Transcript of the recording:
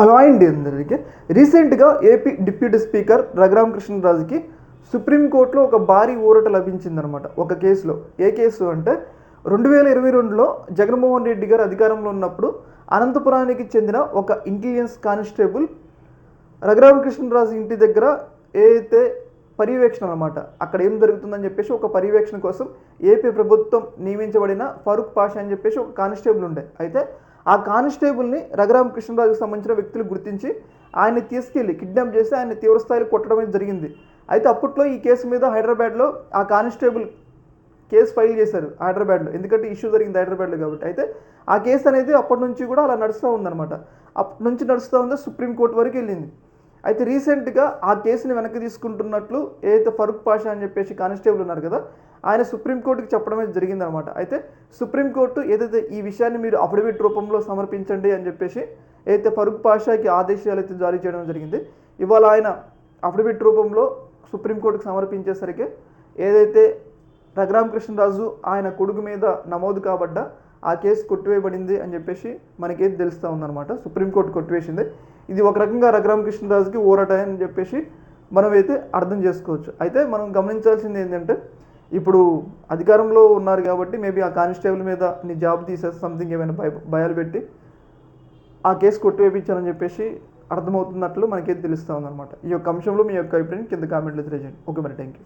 Hello రీసెంట్గా AP deputy speaker Raghuram కృష్ణరాజుకి సుప్రీంకోర్టులో ఒక భారీ ఊరట లభించిందనమాట ఒక కేసులో. ఏ కేసు అంటే రెండు వేల ఇరవై రెండులో జగన్మోహన్ రెడ్డి గారు అధికారంలో ఉన్నప్పుడు అనంతపురానికి చెందిన ఒక ఇంటెలిజెన్స్ కానిస్టేబుల్ రఘురామకృష్ణరాజు ఇంటి దగ్గర ఏదైతే పర్యవేక్షణ అనమాట అక్కడ ఏం జరుగుతుందని చెప్పేసి ఒక పర్యవేక్షణ కోసం ఏపీ ప్రభుత్వం నియమించబడిన ఫరూక్ పాషా అని చెప్పేసి ఒక కానిస్టేబుల్ ఉండే. అయితే ఆ కానిస్టేబుల్ని రఘురామకృష్ణరాజుకు సంబంధించిన వ్యక్తులు గుర్తించి ఆయన్ని తీసుకెళ్ళి కిడ్నాప్ చేసి ఆయన తీవ్రస్థాయిలో కొట్టడం అనేది జరిగింది. అయితే అప్పట్లో ఈ కేసు మీద హైదరాబాద్లో ఆ కానిస్టేబుల్ కేసు ఫైల్ చేశారు హైదరాబాద్లో. ఎందుకంటే ఇష్యూ జరిగింది హైదరాబాద్లో కాబట్టి. అయితే ఆ కేసు అనేది అప్పటి నుంచి కూడా అలా నడుస్తూ ఉందన్నమాట. అప్పటి నుంచి నడుస్తూ ఉంది సుప్రీంకోర్టు వరకు వెళ్ళింది. అయితే రీసెంట్గా ఆ కేసుని వెనక్కి తీసుకుంటున్నట్లు ఏదైతే ఫరూక్ పాషా అని చెప్పేసి కానిస్టేబుల్ ఉన్నారు కదా ఆయన సుప్రీంకోర్టుకి చెప్పడమే జరిగిందనమాట. అయితే సుప్రీంకోర్టు ఏదైతే ఈ విషయాన్ని మీరు అఫిడవిట్ రూపంలో సమర్పించండి అని చెప్పేసి ఏదైతే ఫరూక్ పాషాకి ఆదేశాలు అయితే జారీ చేయడం జరిగింది ఇవాళ ఆయన అఫిడవిట్ రూపంలో సుప్రీంకోర్టుకు సమర్పించేసరికి ఏదైతే రఘురామకృష్ణరాజు ఆయన కొడుకు మీద నమోదు కాబడ్డ ఆ కేసు కొట్టివేయబడింది అని చెప్పేసి మనకేది తెలుస్తూ ఉందన్నమాట. సుప్రీంకోర్టు కొట్టివేసింది. ఇది ఒక రకంగా రఘురామకృష్ణరాజుకి ఊరట అని చెప్పేసి మనమైతే అర్థం చేసుకోవచ్చు. అయితే మనం గమనించాల్సింది ఏంటంటే ఇప్పుడు అధికారంలో ఉన్నారు కాబట్టి మేబీ ఆ కానిస్టేబుల్ మీద నీ జాబ్ తీసేసి సంథింగ్ ఏమైనా భయ భయాలు పెట్టి ఆ కేసు కొట్టివేపించారని చెప్పేసి అర్థమవుతున్నట్లు మనకైతే తెలుస్తూ ఉందన్నమాట. ఈ యొక్క అంశంలో మీ యొక్క అభిప్రాయం కింద కామెంట్లో తెలియజేయండి. ఓకే మరి థ్యాంక్ యూ